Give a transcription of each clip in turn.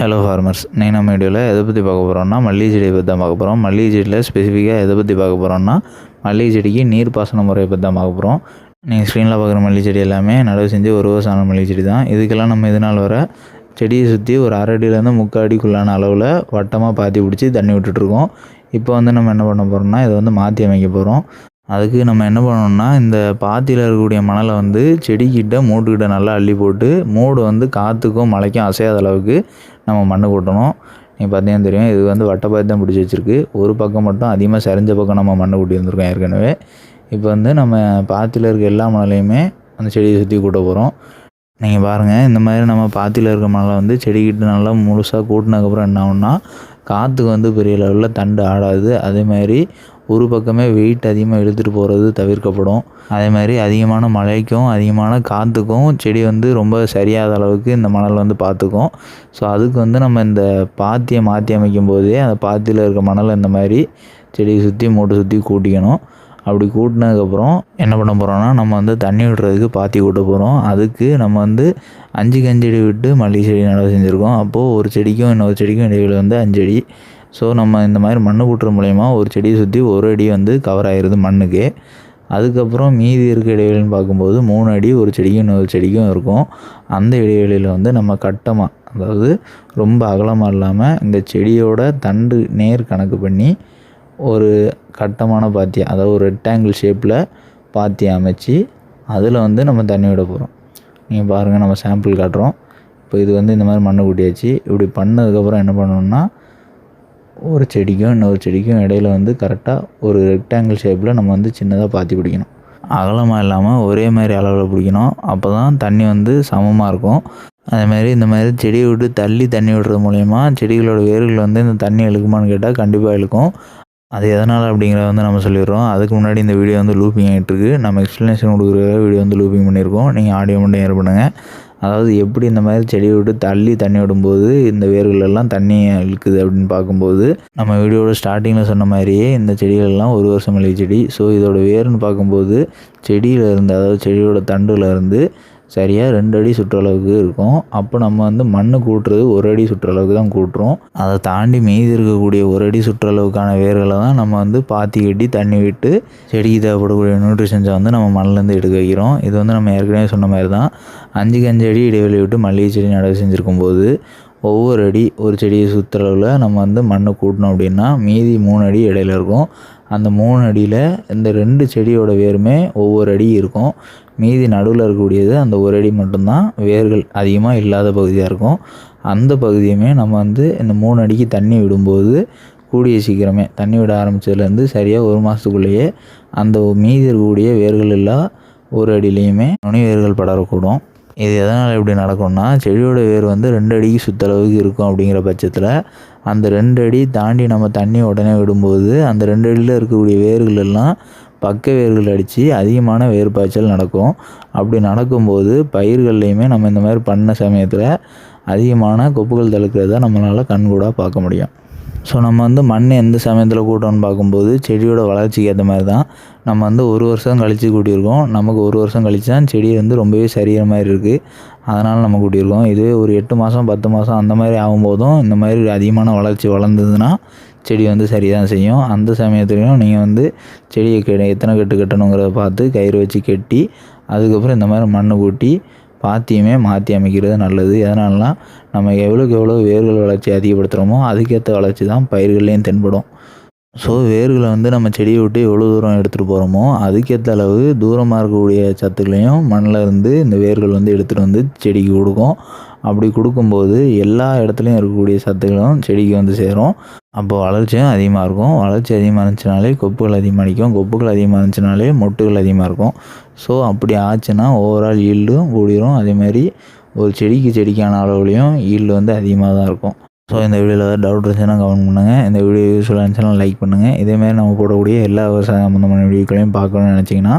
Hello farmers நீங்கள் நம்ம வீடியோவில் எதை பற்றி பார்க்க போகிறோம்னா மல்லிகை செடியை பற்றி தான் பார்க்க போகிறோம் மல்லிகை செடியில் ஸ்பெசிஃபிக்காக எதை பற்றி பார்க்க போகிறோம்னா மல்லிகை செடிக்கு நீர் பாசன முறையை பற்றி தான் பார்க்க போகிறோம் நீங்கள் ஸ்க்ரீனில் பார்க்குற மல்லிகை செடி எல்லாமே நடவு செஞ்சு ஒரு வருஷம் ஆன மல்லிகை செடி தான். இதுக்கெல்லாம் நம்ம இதனால் வர செடியை சுற்றி ஒரு அரை அடியிலேருந்து முக்கால் அடிக்குள்ளான அளவில் வட்டமாக பாத்தி பிடிச்சி தண்ணி விட்டுட்ருக்கோம் இப்போ வந்து நம்ம என்ன பண்ண போகிறோம்னா இதை வந்து மாற்றி அமைக்க போகிறோம் அதுக்கு நம்ம என்ன பண்ணணும்னா இந்த பாத்தியில் இருக்கக்கூடிய மணலை வந்து செடிக்கிட்ட மூட்டுக்கிட்ட நல்லா அள்ளி போட்டு மூடு வந்து காற்றுக்கும் மழைக்கும் அசையாத அளவுக்கு நம்ம மண்ணு கொட்டணும். நீங்கள் பார்த்தீங்கன்னா தெரியும் இது வந்து வட்டப்பாத்தி தான் பிடிச்சி வச்சுருக்கு. ஒரு பக்கம் மட்டும் அதிகமாக சரிஞ்ச பக்கம் நம்ம மண்ணு கூட்டி வந்திருக்கோம் ஏற்கனவே. இப்போ வந்து நம்ம பாத்தியில் இருக்க எல்லா மணலையுமே அந்த செடியை சுற்றி கூட்ட போகிறோம் நீங்கள் பாருங்கள் இந்த மாதிரி நம்ம பாத்தியில் இருக்க மணலை வந்து செடிக்கிட்ட நல்லா முழுசாக கூட்டினதுக்கப்புறம் என்ன ஆகும்னா காற்றுக்கு வந்து பெரிய லெவலில் தண்டு ஆடாது. அதே மாதிரி ஒரு பக்கமே வெயிட் அதிகமாக இழுத்துட்டு போகிறது தவிர்க்கப்படும். அதே மாதிரி அதிகமான மழைக்கும் அதிகமான காற்றுக்கும் செடி வந்து ரொம்ப சரியாத அளவுக்கு இந்த மணல் வந்து பார்த்துக்கும் ஸோ அதுக்கு வந்து நம்ம இந்த பாத்தியை மாற்றி அமைக்கும் போதே அந்த பாத்தியில் இருக்க மணலை இந்த மாதிரி செடியை சுற்றி மூட்டை சுற்றி கூட்டிக்கணும். அப்படி கூட்டினதுக்கப்புறம் என்ன பண்ண போகிறோம்னா நம்ம வந்து தண்ணி விடுறதுக்கு பாத்தி கூட்ட போகிறோம் அதுக்கு நம்ம வந்து அஞ்சு கஞ்செடி விட்டு மல்லிகை செடி நடவு செஞ்சுருக்கோம். அப்போது ஒரு செடிக்கும் இன்னொரு செடிக்கும் இடைவெளி வந்து அஞ்சடி ஸோ நம்ம இந்த மாதிரி மண் கூட்டுற மூலயமா ஒரு செடியை சுற்றி ஒரு அடி வந்து கவர் ஆகிருது மண்ணுக்கு. அதுக்கப்புறம் மீதி இருக்க இடைவெளின்னு பார்க்கும்போது மூணு அடி ஒரு செடிக்கும் இன்னொரு செடிக்கும் இருக்கும். அந்த இடைவெளியில் வந்து நம்ம கட்டமாக அதாவது ரொம்ப அகலமாக இல்லாமல் இந்த செடியோட தண்டு நேர் கணக்கு பண்ணி ஒரு கட்டமான பாத்தி அதாவது ஒரு ரெக்டாங்கிள் ஷேப்பில் பாத்தி அமைச்சு அதில் வந்து நம்ம தண்ணி விட போகிறோம் நீங்கள் பாருங்கள் நம்ம சாம்பிள் காட்டுறோம். இப்போ இது வந்து இந்த மாதிரி மண்ணை கூட்டியாச்சு. இப்படி பண்ணதுக்கப்புறம் என்ன பண்ணணும்னா ஒரு செடிக்கும் இன்னொரு செடிக்கும் இடையில வந்து கரெக்டாக ஒரு ரெக்டாங்கிள் ஷேப்பில் நம்ம வந்து சின்னதாக பாத்தி பிடிக்கணும். அகலமாக இல்லாமல் ஒரே மாதிரி அளவில் பிடிக்கணும். அப்போ தான் தண்ணி வந்து சமமாக இருக்கும். அதேமாதிரி இந்த மாதிரி செடியை விட்டு தள்ளி தண்ணி விடுறது மூலயமா செடிகளோட வேர்கள் வந்து இந்த தண்ணி இழுக்குமான்னு கேட்டால் கண்டிப்பாக இழுக்கும். அது எதனால் அப்படிங்கிறத வந்து நம்ம சொல்லிடுறோம். அதுக்கு முன்னாடி இந்த வீடியோ வந்து லூப்பிங் ஆகிட்டுருக்கு நம்ம எக்ஸ்ப்ளனேஷன் கொடுக்குற வீடியோ வந்து லூப்பிங் பண்ணியிருக்கோம். நீங்கள் ஆடியோ மட்டும் ஏர் பண்ணுங்கள் அதாவது எப்படி இந்த மாதிரி செடியை விட்டு தள்ளி தண்ணி விடும்போது இந்த வேர்கள் எல்லாம் தண்ணி இழுக்குது அப்படின்னு பார்க்கும்போது நம்ம வீடியோட ஸ்டார்டிங்கில் சொன்ன மாதிரியே இந்த செடிகள்லாம் ஒரு வருஷம் மளிகை செடி. ஸோ இதோட வேர்னு பார்க்கும்போது செடியிலேருந்து அதாவது செடியோட தண்டுலேருந்து சரியாக ரெண்டு அடி சுற்றளவுக்கு இருக்கும். அப்போ நம்ம வந்து மண் கூட்டுறது ஒரு அடி சுற்றளவுக்கு தான் கூட்டுறோம். அதை தாண்டி மீதி இருக்கக்கூடிய ஒரு அடி சுற்றளவுக்கான வேர்களை தான் நம்ம வந்து பாத்தி கட்டி தண்ணி விட்டு செடிக்கு தேவைப்படக்கூடிய நியூட்ரிஷன்ஸை வந்து நம்ம மண்ணிலேருந்து எடுக்க வைக்கிறோம். இது வந்து நம்ம ஏற்கனவே சொன்ன மாதிரி தான். அஞ்சுக்கு அஞ்சு அடி இடைவெளி விட்டு மல்லிகை செடி நடவு செஞ்சுருக்கும் போது ஒவ்வொரு அடி ஒரு செடியை சுற்றளவில் நம்ம வந்து மண்ணை கூட்டினோம் அப்படின்னா மீதி மூணு அடி இடையில இருக்கும். அந்த மூணு அடியில் இந்த ரெண்டு செடியோட வேருமே ஒவ்வொரு அடி இருக்கும். மீதி நடுவில் இருக்கக்கூடியது அந்த ஒரு அடி மட்டும்தான். வேர்கள் அதிகமாக இல்லாத பகுதியாக இருக்கும். அந்த பகுதியுமே நம்ம வந்து இந்த மூணு அடிக்கு தண்ணி விடும்போது கூடிய சீக்கிரமே தண்ணி விட ஆரம்பித்ததுலேருந்து சரியாக ஒரு மாதத்துக்குள்ளேயே அந்த மீதி இருக்கக்கூடிய வேர்கள் எல்லா ஒரு அடியிலையுமே நுனி வேர்கள் படரக்கூடும். இது எதனால் இப்படி நடக்கும்னா செடியோட வேர் வந்து ரெண்டு அடிக்கு சுற்றளவுக்கு இருக்கும் அப்படிங்கிற பட்சத்தில் அந்த ரெண்டு அடி தாண்டி நம்ம தண்ணி உடனே விடும்போது அந்த ரெண்டு அடியில் இருக்கக்கூடிய வேர்கள் எல்லாம் பக்க வேர்கள் அடித்து அதிகமான வேர் பாய்ச்சல் நடக்கும். அப்படி நடக்கும்போது பயிர்கள்லையுமே நம்ம இந்த மாதிரி பண்ண சமயத்தில் அதிகமான கொப்புகள் தழுக்கிறத நம்மளால் கண்கூடாக பார்க்க முடியும். ஸோ நம்ம வந்து மண் எந்த சமயத்தில் கூட்டோம்னு பார்க்கும்போது செடியோட வளர்ச்சிக்கு ஏற்ற மாதிரி தான் நம்ம வந்து ஒரு வருஷம் கழித்து கூட்டியிருக்கோம். நமக்கு ஒரு வருஷம் கழித்து தான் செடி வந்து ரொம்பவே சரியிற மாதிரி இருக்குது அதனால் நம்ம கூட்டியிருக்கோம். இதுவே ஒரு எட்டு மாதம் பத்து மாதம் அந்த மாதிரி ஆகும்போதும் இந்த மாதிரி அதிகமான வளர்ச்சி வளர்ந்ததுன்னா செடி வந்து சரி தான் செய்யும். அந்த சமயத்துலையும் நீங்கள் வந்து செடியை கெ எத்தனை கட்டு கட்டணுங்கிறத பார்த்து கயிறு வச்சு கட்டி அதுக்கப்புறம் இந்த மாதிரி மண் கூட்டி பாத்தியுமே மாற்றி அமைக்கிறது நல்லது. எதனாலனா நம்ம எவ்வளோக்கு எவ்வளோ வேர்கள் வளர்ச்சி அதிகப்படுத்துகிறோமோ அதுக்கேற்ற வளர்ச்சி தான் பயிர்கள்லேயும் தென்படும். ஸோ வேர்களை வந்து நம்ம செடியை விட்டு எவ்வளோ தூரம் எடுத்துகிட்டு போகிறோமோ அதுக்கேற்ற அளவு தூரமாக இருக்கக்கூடிய சத்துக்களையும் மண்ணில் இருந்து இந்த வேர்கள் வந்து எடுத்துகிட்டு வந்து செடிக்கு கொடுக்கும். அப்படி கொடுக்கும்போது எல்லா இடத்துலையும் இருக்கக்கூடிய சத்துக்களும் செடிக்கு வந்து சேரும். அப்போது வளர்ச்சியும் அதிகமாக இருக்கும். வளர்ச்சி அதிகமாக இருந்துச்சுனாலே கொப்புகள் அதிகமாக அடிக்கும். கொப்புகள் அதிகமாக இருந்துச்சுனாலே மொட்டுகள் அதிகமாக இருக்கும். ஸோ அப்படி ஆச்சுன்னா ஓவரால் ஈல்டும் கூடிரும். அதேமாதிரி ஒரு செடிக்கு செடிக்கான அளவுலையும் ஈல்டு வந்து அதிகமாக தான் இருக்கும். ஸோ இந்த வீடியோவில் ஏதாவது டவுட் இருந்துச்சுன்னா கமெண்ட் பண்ணுங்கள் இந்த வீடியோ யூஸ்ஃபுல்லாக இருந்துச்சுன்னா லைக் பண்ணுங்கள் இதேமாதிரி நம்ம போடக்கூடிய எல்லா விவசாய சம்மந்தமான வீடியோக்களையும் பார்க்கணும்னு நினச்சிங்கன்னா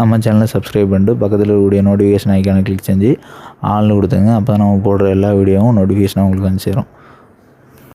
நம்ம சேனலை சப்ஸ்கிரைப் பண்ணிட்டு பக்கத்தில் இருக்கக்கூடிய நோட்டிஃபிகேஷன் ஐக்கானை கிளிக் செஞ்சு ஆள்னு கொடுத்துங்க அப்போ தான் நம்ம போடுற எல்லா வீடியோவும் நோட்டிஃபிகேஷனாக உங்களுக்கு வந்து சேரும்.